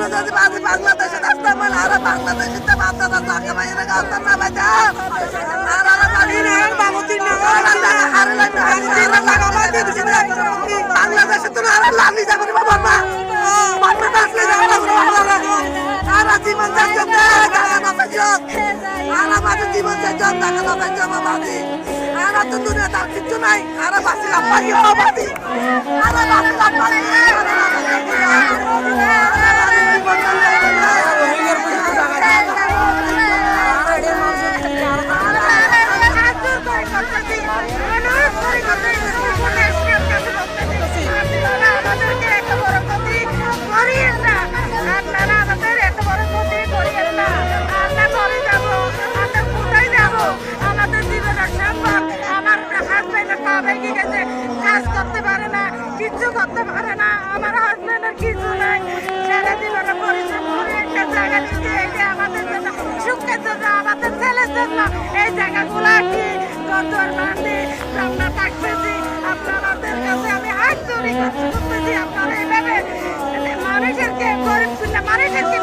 জন্য যদি বাজি বাংলাদেশে আসতাম মানে আর বাংলাদেশে তো চাকা বাইরে গাছটা না বাইতে আর আর বাড়ি না বাবুতি না আর বাংলাদেশে তো আর লালি যাবে না বাবা বাংলাদেশে যাবে না আর জীবন যাচ্ছে টাকা না পাইছো আর আমাদের জীবন যাচ্ছে টাকা না পাইছো বাবাজি আর তো দুনিয়া তার কিছু নাই আর বাসিলাম পারি ও বাদি আর বাসিলাম পারি কাজ করতে পারে না কিচ্ছু করতে পারে না আমার হাজবেন্ডের কিছু নাই ছেলে জীবনে আমাদের জন্য জন্য। কত মাটি আমরা থাকতেছি আপনাদের কাছে আমি হাত ধরে করতেছি আপনারা এইভাবে মানুষেরকে গরিব মানুষেরকে